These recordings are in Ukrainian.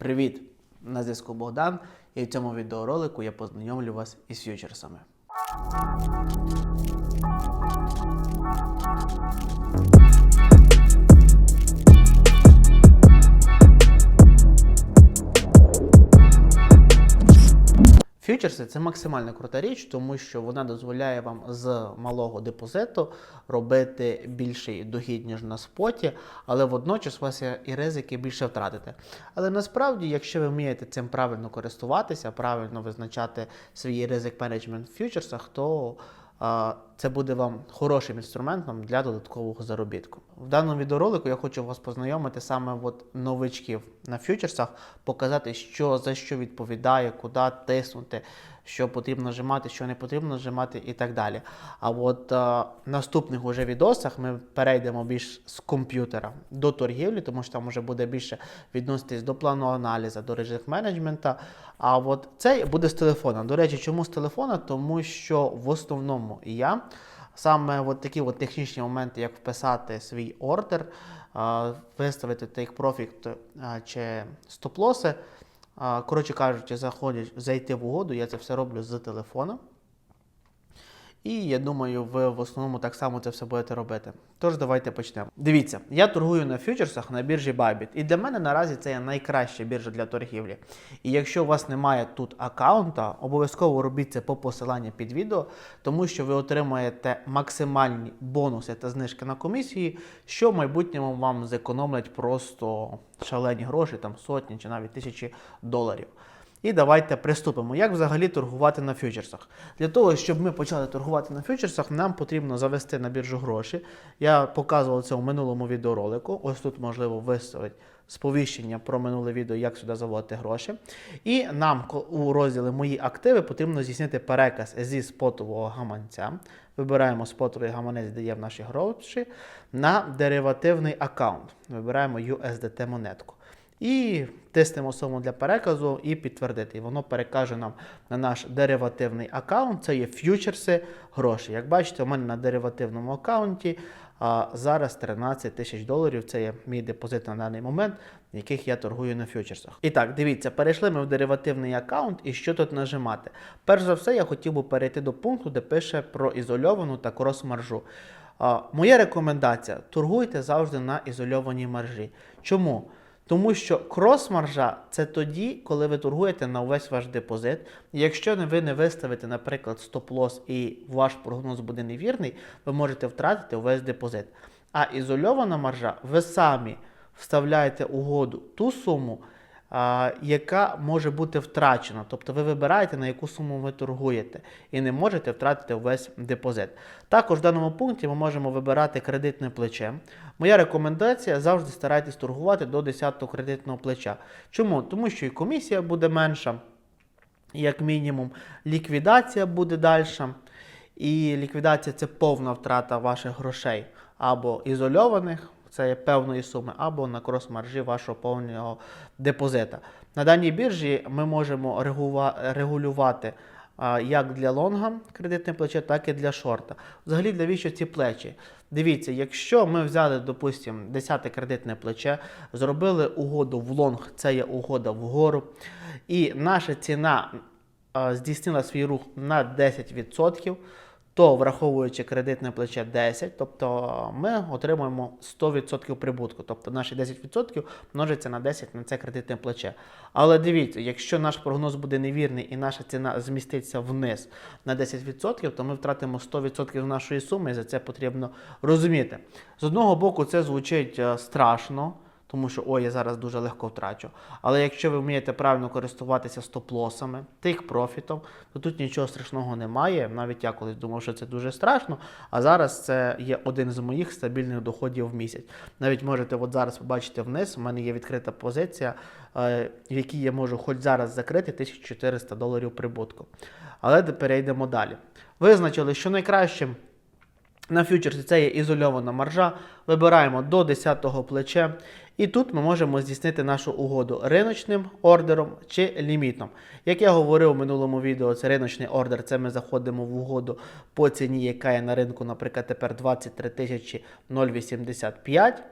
Привіт! На зв'язку Богдан, і в цьому відеоролику я познайомлю вас із фьючерсами. Фьючерси це максимально крута річ, тому що вона дозволяє вам з малого депозиту робити більший дохід, ніж на споті, але водночас у вас і ризики більше втратити. Але насправді, якщо ви вмієте цим правильно користуватися, правильно визначати свій ризик менеджмент в фьючерсах, то це буде вам хорошим інструментом для додаткового заробітку. В даному відеоролику я хочу вас познайомити саме от новичків на фьючерсах, показати, що за що відповідає, куди тиснути, що потрібно нажимати, що не потрібно нажимати і так далі. А от е, наступних уже відосах ми перейдемо більш з комп'ютера до торгівлі, тому що там вже буде більше відноситись до плану аналізу, до ризик менеджмента. А от це буде з телефона. До речі, чому з телефона? Тому що в основному я саме от такі от технічні моменти, як вписати свій ордер, виставити take profit чи стоп-лоси. Коротше кажучи, заходять, зайти в угоду, я це все роблю з телефона. І я думаю, ви в основному так само це все будете робити. Тож давайте почнемо. Дивіться, я торгую на фьючерсах на біржі Bybit. І для мене наразі це є найкраща біржа для торгівлі. І якщо у вас немає тут аккаунта, обов'язково робіть це по посиланню під відео, тому що ви отримаєте максимальні бонуси та знижки на комісії, що в майбутньому вам зекономлять просто шалені гроші, там сотні чи навіть тисячі доларів. І давайте приступимо. Як взагалі торгувати на фьючерсах? Для того, щоб ми почали торгувати на фьючерсах, нам потрібно завести на біржу гроші. Я показував це у минулому відеоролику. Ось тут можливо виставити сповіщення про минуле відео, як сюди заводити гроші. І нам у розділі Мої активи потрібно здійснити переказ зі спотового гаманця. Вибираємо спотовий гаманець, де є в наші гроші, на деривативний аккаунт. Вибираємо USDT монетку. І тиснемо суму для переказу і підтвердити. І воно перекаже нам на наш деривативний аккаунт. Це є ф'ючерси гроші. Як бачите, у мене на деривативному аккаунті а, зараз 13 тисяч доларів. Це є мій депозит на даний момент, яких я торгую на фьючерсах. І так, дивіться, перейшли ми в деривативний аккаунт і що тут нажимати. Перш за все, я хотів би перейти до пункту, де пише про ізольовану та крос-маржу. Моя рекомендація: торгуйте завжди на ізольованій маржі. Чому? Тому що крос-маржа це тоді, коли ви торгуєте на увесь ваш депозит. Якщо ви не виставите, наприклад, стоп-лос і ваш прогноз буде невірний, ви можете втратити увесь депозит. А ізольована маржа, ви самі вставляєте угоду ту суму, яка може бути втрачена. Тобто ви вибираєте, на яку суму ви торгуєте, і не можете втратити весь депозит. Також в даному пункті ми можемо вибирати кредитне плече. Моя рекомендація завжди старайтесь торгувати до 10-го кредитного плеча. Чому? Тому що і комісія буде менша, як мінімум, ліквідація буде дальша. І ліквідація це повна втрата ваших грошей або ізольованих, це є певної суми, або на крос-маржі вашого повного депозита. На даній біржі ми можемо регулювати як для лонга кредитне плече, так і для шорта. Взагалі, навіщо ці плечі? Дивіться, якщо ми взяли, допустимо, 10 кредитне плече, зробили угоду в лонг, це є угода вгору, і наша ціна здійснила свій рух на 10%, то враховуючи кредитне плече 10, тобто ми отримуємо 100% прибутку. Тобто наші 10% множиться на 10 на це кредитне плече. Але дивіться, якщо наш прогноз буде невірний і наша ціна зміститься вниз на 10%, то ми втратимо 100% нашої суми, і за це потрібно розуміти. З одного боку, це звучить е, страшно. Тому що ой, я зараз дуже легко втрачу. Але якщо ви вмієте правильно користуватися стоп-лосами, тейк профітом, то тут нічого страшного немає. Навіть я колись думав, що це дуже страшно. А зараз це є один з моїх стабільних доходів в місяць. Навіть можете от зараз побачити вниз. У мене є відкрита позиція, е, в якій я можу хоч зараз закрити 1400 доларів прибутку. Але перейдемо далі. Визначили, що найкращим. На фьючерсі це є ізольована маржа. Вибираємо до 10-го плече. І тут ми можемо здійснити нашу угоду риночним ордером чи лімітом. Як я говорив у минулому відео, це риночний ордер. Це ми заходимо в угоду по ціні, яка є на ринку, наприклад, тепер 23 085.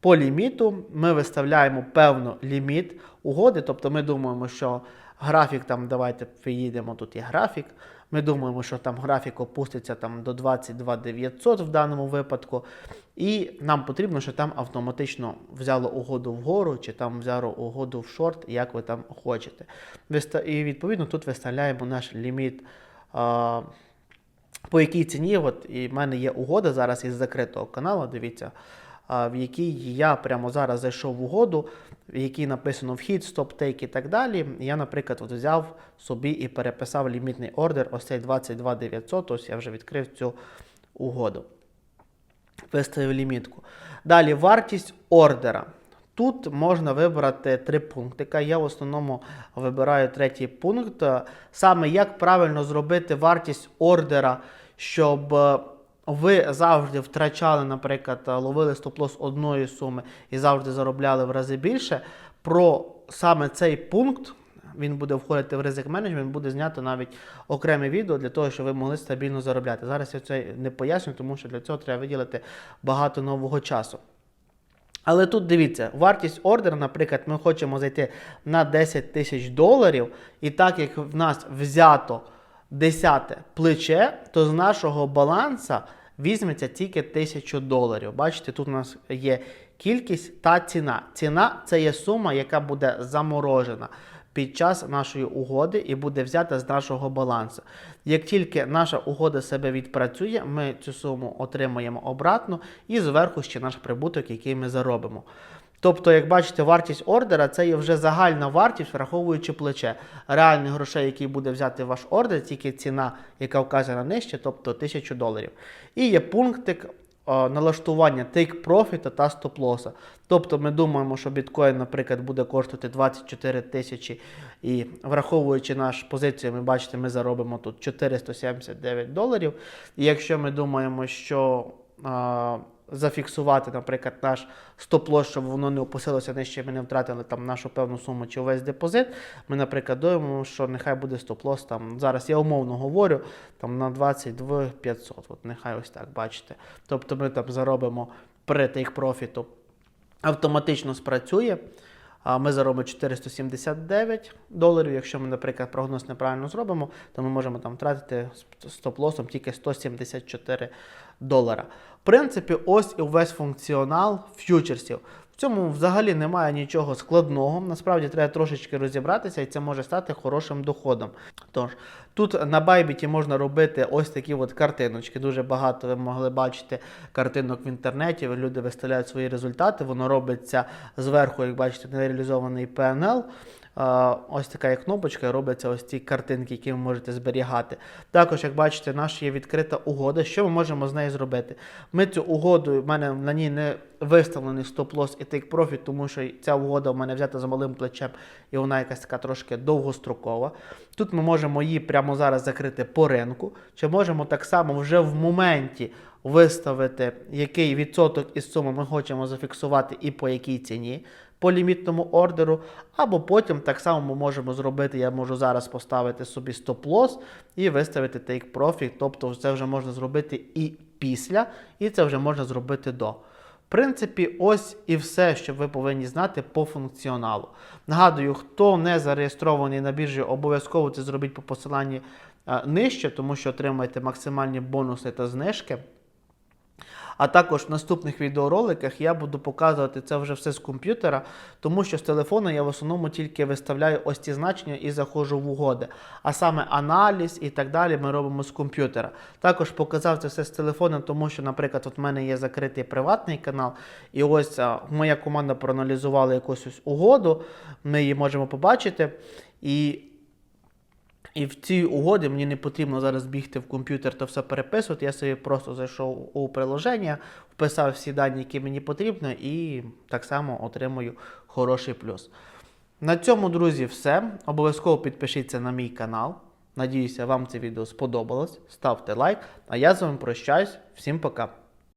По ліміту ми виставляємо певно ліміт угоди, тобто ми думаємо, що графік там, давайте приїдемо, тут є графік. Ми думаємо, що там графік опуститься там до 22 900 в даному випадку. І нам потрібно, щоб там автоматично взяло угоду вгору, чи там взяло угоду в шорт, як ви там хочете. І відповідно тут виставляємо наш ліміт. по якій ціні, от і в мене є угода зараз із закритого каналу, дивіться, в якій я прямо зараз зайшов в угоду, в якій написано вхід, стоп-тейк і так далі. Я, наприклад, от взяв собі і переписав лімітний ордер, ось цей 22 900, ось я вже відкрив цю угоду. Виставив лімітку. Далі вартість ордера. Тут можна вибрати три пунктика. Я в основному вибираю третій пункт. Саме як правильно зробити вартість ордера, щоб е, ви завжди втрачали, наприклад, ловили стоп-лос одної суми і завжди заробляли в рази більше. Про саме цей пункт він буде входити в ризик менеджмент, буде знято навіть окреме відео для того, щоб ви могли стабільно заробляти. Зараз я це не поясню, тому що для цього треба виділити багато нового часу. Але тут дивіться, вартість ордера, наприклад, ми хочемо зайти на 10 тисяч доларів, і так як в нас взято 10 плече, то з нашого баланса візьметься тільки 1000 доларів. Бачите, тут у нас є кількість та ціна. Ціна це є сума, яка буде заморожена під час нашої угоди і буде взята з нашого балансу. Як тільки наша угода себе відпрацює, ми цю суму отримаємо обратно і зверху ще наш прибуток, який ми заробимо. Тобто, як бачите, вартість ордера це є вже загальна вартість, враховуючи плече. Реальних грошей, які буде взяти ваш ордер, тільки ціна, яка вказана нижче, тобто 1000 доларів. І є пунктик е, налаштування take profit та стоп-лоса. Тобто ми думаємо, що біткоін, наприклад, буде коштувати 24 тисячі, і враховуючи нашу позицію, ми бачите, ми заробимо тут 479 доларів. І якщо ми думаємо, що е, зафіксувати, наприклад, наш стоп-лос, щоб воно не опустилося нижче, ми не втратили там нашу певну суму чи увесь депозит. Ми, наприклад, думаємо, що нехай буде стоп-лос там. Зараз я умовно говорю там на 22 500. От нехай ось так бачите. Тобто ми там заробимо при тих профіту автоматично спрацює. Ми заробимо 479 доларів. Якщо ми, наприклад, прогноз неправильно зробимо, то ми можемо там втратити стоп-лосом тільки 174 долара. В принципі, ось і весь функціонал ф'ючерсів. В цьому взагалі немає нічого складного. Насправді треба трошечки розібратися, і це може стати хорошим доходом. Тож, тут на Байбіті можна робити ось такі от картиночки. Дуже багато ви могли бачити картинок в інтернеті. Люди виставляють свої результати. Воно робиться зверху, як бачите, нереалізований PNL. Ось така є кнопочка, і робляться ось ці картинки, які ви можете зберігати. Також, як бачите, наша є відкрита угода. Що ми можемо з нею зробити? Ми цю угоду, в мене на ній не виставлений стоп-лос і take profit, тому що ця угода в мене взята за малим плечем, і вона якась така трошки довгострокова. Тут ми можемо її прямо зараз закрити по ринку, чи можемо так само вже в моменті виставити, який відсоток із суми ми хочемо зафіксувати і по якій ціні по лімітному ордеру, або потім так само ми можемо зробити, я можу зараз поставити собі стоп-лос і виставити take profit, тобто це вже можна зробити і після, і це вже можна зробити до. Принципі, ось і все, що ви повинні знати по функціоналу. Нагадую, хто не зареєстрований на біржі, обов'язково це зробіть по посиланні е, нижче, тому що отримаєте максимальні бонуси та знижки. А також в наступних відеороликах я буду показувати це вже все з комп'ютера, тому що з телефону я в основному тільки виставляю ось ці значення і заходжу в угоди. А саме аналіз і так далі ми робимо з комп'ютера. Також показав це все з телефону, тому що, наприклад, от в мене є закритий приватний канал, і ось моя команда проаналізувала якусь угоду, ми її можемо побачити. І і в цій угоді мені не потрібно зараз бігти в комп'ютер та все переписувати. Я собі просто зайшов у приложення, вписав всі дані, які мені потрібно, і так само отримую хороший плюс. На цьому, друзі, все. Обов'язково підпишіться на мій канал. Надіюся, вам це відео сподобалось. Ставте лайк. А я з вами прощаюсь. Всім пока.